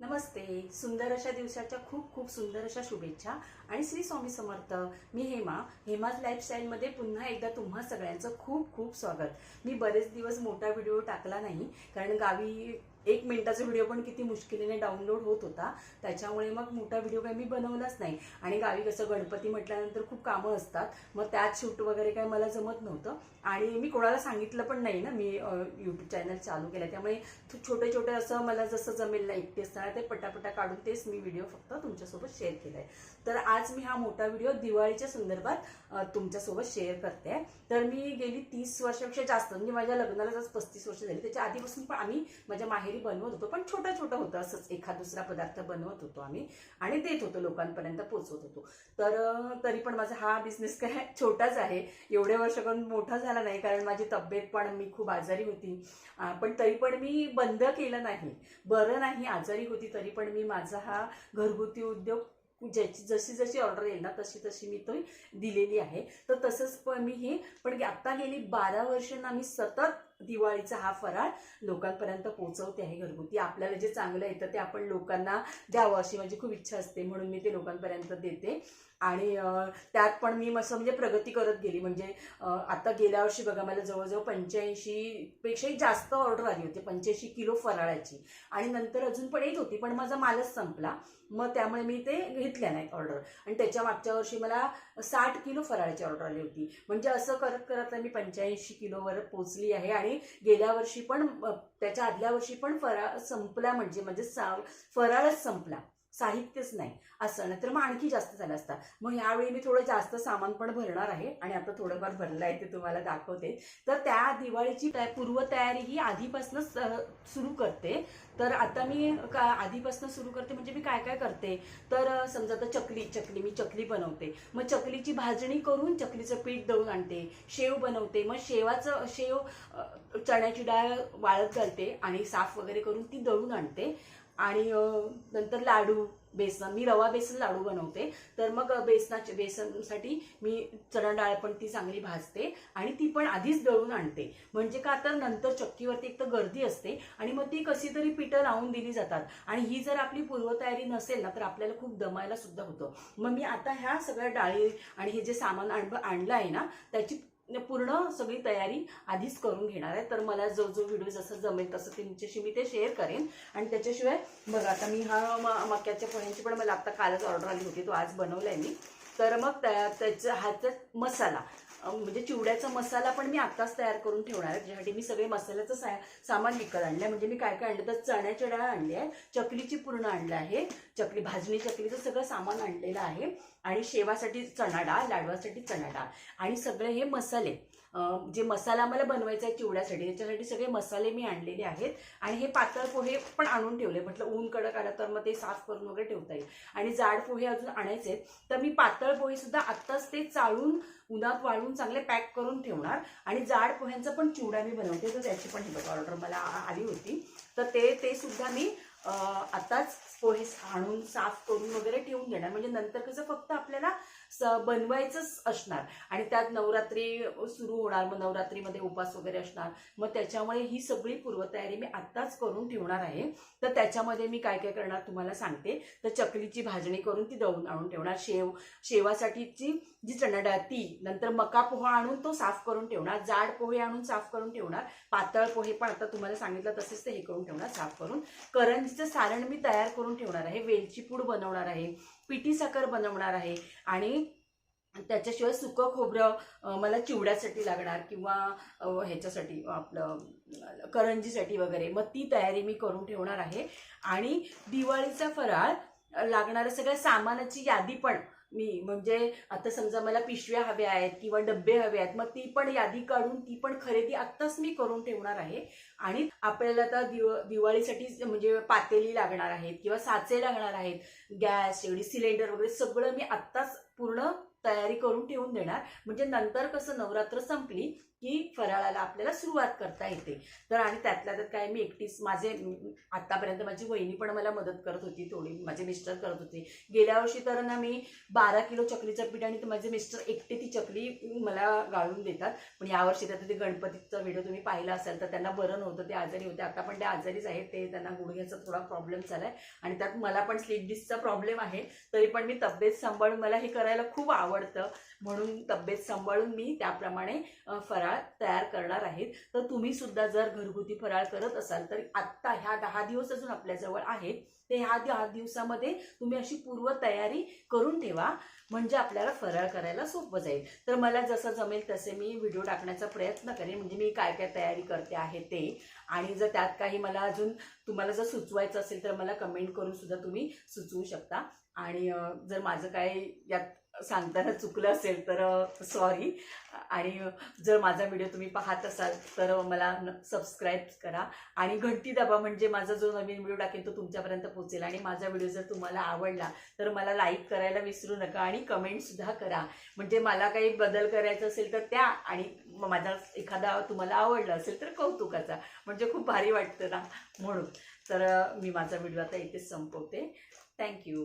नमस्ते. सुंदर अशा दिवसाच्या खूप खूप सुंदर अशा शुभेच्छा. आणि श्री स्वामी समर्थ मी हेमा. हेमाज लाईफस्टाईलमध्ये पुन्हा एकदा तुम्हा सगळ्यांचं खूप खूप स्वागत. मी बरेच दिवस मोठा व्हिडिओ टाकला नाही कारण गावी एक मिनिटाचा व्हिडिओ पण किती मुश्किलीने डाउनलोड होत होता. त्याच्यामुळे मग मोठा व्हिडिओ काही मी बनवलाच नाही. आणि गावी कसं गणपती म्हटल्यानंतर खूप कामं असतात. मग त्यात शूट वगैरे काही मला जमत नव्हतं. आणि मी कोणाला सांगितलं पण नाही ना मी यूट्यूब चॅनल चालू केलं. त्यामुळे छोटे छोटे असं मला जसं जमेल ना एकटे असताना ते पटापटा काढून तेच मी व्हिडिओ फक्त तुमच्यासोबत शेअर केलाय. तर आज मी हा मोठा व्हिडिओ दिवाळीच्या संदर्भात तुमच्यासोबत शेअर करते. तर मी गेली तीस वर्षापेक्षा जास्त म्हणजे माझ्या लग्नाला जास्त पस्तीस वर्ष झाली त्याच्या आधीपासून पण आम्ही माझ्या माहेरी बनवत होतो पण छोटं छोटं होतं असंच. एखाद दुसरा पदार्थ बनवत होतो आम्ही आणि देत होतो लोकांपर्यंत पोचवत होतो. तर तरी पण माझा हा बिझनेस काय छोटाच आहे. एवढे वर्ष करून मोठा झाला नाही कारण माझी तब्येत पण मी खूप आजारी होती. पण तरी पण मी बंद केलं नाही. बरं नाही आजारी होती तरी पण मी माझा हा घरगुती उद्योग ज्याची जशी जशी ऑर्डर येईल ना तशी तशी मी तो दिलेली आहे. तर तसंच पण मी हे पण आता गेली बारा वर्ष ना मी सतत दिवाळीचा हा फराळ लोकांपर्यंत पोहोचवते आहे घरगुती. आपल्याला जे चांगलं येतं ते आपण लोकांना द्यावं अशी माझी खूप इच्छा असते म्हणून मी ते लोकांपर्यंत देते. आणि त्यात पण मी असं म्हणजे प्रगती करत गेली. म्हणजे आता गेल्या वर्षी बघा मला जवळजवळ पंच्याऐंशी पेक्षाही जास्त ऑर्डर आली होती. पंच्याऐंशी किलो फराळाची. आणि नंतर अजून पण येत होती पण माझा मालच संपला. मग त्यामुळे मी ते घेतल्या नाहीत ऑर्डर. आणि त्याच्या मागच्या वर्षी मला साठ किलो फराळाची ऑर्डर आली होती. म्हणजे असं करत करत मी पंच्याऐंशी किलोवर पोचली आहे. आणि गेल्या वर्षी पण त्याच्या आदल्या वर्षी पण फराळ संपला म्हणजे म्हणजे सा- फराळच संपला. साहित्यच नाही असं. नाही तर मग आणखी जास्त झालं असतं. मग ह्यावेळी मी थोडं जास्त सामान पण भरणार आहे आणि आता थोडंफार भरलं आहे ते तुम्हाला दाखवते. तर त्या दिवाळीची पूर्वतयारी ही आधीपासूनच सुरू करते. तर आता मी का आधीपासून सुरू करते म्हणजे मी काय काय करते? तर समजा आता चकली चकली मी चकली बनवते. मग चकलीची भाजणी करून चकलीचं पीठ दळून आणते. शेव बनवते. मग शेवाचं शेव चण्याची डाळ वाळत घालते आणि साफ वगैरे करून ती दळून आणते. आणि नंतर लाडू बेसन. मी रवा बेसन लाडू बनवते. तर मग बेसनाचे बेसनसाठी मी चणा डाळ पण ती चांगली भाजते आणि ती पण आधीच दळून आणते. म्हणजे का तर नंतर चक्कीवरती एक तर गर्दी असते आणि मग ती कशी तरी पिठं लावून दिली जातात. आणि ही जर आपली पूर्वतयारी नसेल ना तर आपल्याला खूप दमायला सुद्धा होतं. मग मी आता ह्या सगळ्या डाळी आणि हे जे सामान आण आणलं आहे ना त्याची पूर्ण सगळी तयारी आधीच करून घेणार आहे. तर मला जो जो व्हिडिओ जसं जमेल तसं तुमच्याशी मी ते शेअर करेन. आणि त्याच्याशिवाय बघा आता मी हा मक्याच्या पोह्यांची पण मला आता कालच ऑर्डर आली होती. तो आज बनवलाय मी. तर मग त्या- त्याचा ह्याचा मसाला. म्हणजे चिवड्याचा मसाला पण मी आत्ताच तयार करून ठेवणार आहे. त्याच्यासाठी मी सगळे मसाल्याचं सा सामान विकत आणलं म्हणजे मी काय काय आणलं तर चण्याची डाळ आणली आहे चकलीची पूर्ण आणलं आहे चकली भाजणी चकलीचं सगळं सामान आणलेलं आहे. आणि शेवासाठी चणा डाळ लाडवासाठी चणा डाळ. आणि सगळे हे मसाले. जे मसाला मला बनवायचा आहे चिवड्यासाठी त्याच्यासाठी सगळे मसाले मी आणलेले आहेत. आणि हे पातळ पोहे पण आणून ठेवले. म्हटलं ऊन कडक आलं तर मग ते साफ करून वगैरे ठेवता येईल. आणि जाड पोहे अजून आणायचे आहेत. तर मी पातळ पोहे सुद्धा आत्ताच ते चाळून उन्हात वाळून चांगले पॅक करून ठेवणार. आणि जाड पोह्यांचा पण चिवडा मी बनवते. तर त्याची पण ही बघा ऑर्डर मला आली होती. तर ते ते सुद्धा मी आत्ताच आताच पोहे आणून साफ करून वगैरे ठेवून देणार. म्हणजे नंतर कसं फक्त आपल्याला बनवायचंच असणार. आणि त्यात नवरात्री सुरू होणार मग नवरात्रीमध्ये उपास वगैरे असणार. मग त्याच्यामुळे ही सगळी पूर्वतयारी मी आत्ताच करून ठेवणार आहे. तर त्याच्यामध्ये मी काय काय करणार तुम्हाला सांगते. तर चकलीची भाजणी करून ती दळून आणून ठेवणार. शेव शेवासाठीची जी चणाडाळ ती नंतर मका पोहा आणून तो साफ करून ठेवणार. जाड पोहे आणून साफ करून ठेवणार. पातळ पोहे पण आता तुम्हाला सांगितलं तसेच ते हे करून ठेवणार साफ करून. करंजीचं सारण मी तयार करून ठेवणार आहे. वेलची पूड बनवणार आहे. पिठी साखर बनवणार आहे आणि त्याच्याशिवाय सुकं खोबरं मला चिवड्यासाठी लागणार किंवा ह्याच्यासाठी आपलं करंजीसाठी वगैरे. मग ती तयारी मी करून ठेवणार आहे. आणि दिवाळीचा फराळ लागणाऱ्या सगळ्या सामानाची यादी पण मी. म्हणजे आता समजा मला पिशव्या हव्या आहेत किंवा डब्बे हवे आहेत मग ती पण यादी काढून ती पण खरेदी आत्ताच मी करून ठेवणार आहे. आणि आपल्याला आता दिव दिवाळीसाठी म्हणजे पातेली लागणार आहेत किंवा साचे लागणार आहेत गॅस एवढी सिलेंडर वगैरे सगळं मी आत्ताच पूर्ण तयारी करून ठेवून देणार. म्हणजे नंतर कसं नवरात्र संपली की फराळाला आपल्याला सुरुवात करता येते. तर आणि त्यातल्या त्यात काय मी एकटीच माझे आतापर्यंत माझी वहिनी पण मला मदत करत होती थोडी माझे मिस्टर करत होते. गेल्या वर्षी तर ना मी बारा किलो चकलीचं पीठ आणि माझे मिस्टर एकटे ती चकली मला गाळून देतात. पण यावर्षी त्यात ते गणपतीचा व्हिडिओ तुम्ही पाहिला असाल तर त्यांना बरं नव्हतं ते आजारी होते. आता पण ते आजारीच आहेत ते त्यांना गुडघ्याचा थोडा प्रॉब्लेम झालाय. आणि त्यात मला पण स्लीप डिस्कचा प्रॉब्लेम आहे. तरी पण मी तब्येत सांभाळून मला हे करायला खूप आवडतं. म्हणून तब्येत सांभाळून मी त्याप्रमाणे फराळ फराळ तयार करणार आहेत. तर तुम्ही सुद्धा जर घरगुती फराळ करत असाल तर आत्ता ह्या दहा दिवस अजून आपल्याजवळ आहेत. ते ह्या दहा दिवसामध्ये तुम्ही अशी पूर्व तयारी करून ठेवा. म्हणजे आपल्याला फराळ करायला सोपं जाईल. तर मला जसं जमेल तसे मी व्हिडिओ टाकण्याचा प्रयत्न करेन. म्हणजे मी काय काय तयारी करते आहे ते. आणि जर त्यात काही मला अजून तुम्हाला जर सुचवायचं असेल तर मला कमेंट करून सुद्धा तुम्ही सुचवू शकता. आणि जर माझं काय यात सांगताना चुकलं असेल तर सॉरी आणि जर माझा व्हिडिओ तुम्ही पाहत असाल तर मला सबस्क्राईब करा. आणि घंटी दाबा म्हणजे माझा जो नवीन व्हिडिओ टाकेन तो तुमच्यापर्यंत पोहोचेल. आणि माझा व्हिडिओ जर तुम्हाला आवडला तर मला लाईक करायला विसरू नका आणि कमेंटसुद्धा करा. म्हणजे मला काही बदल करायचा असेल तर त्या आणि माझा एखादा तुम्हाला आवडला असेल तर कौतुकाचा. म्हणजे खूप भारी वाटतं ना म्हणून. तर मी माझा व्हिडिओ आता इथेच संपवते. थँक्यू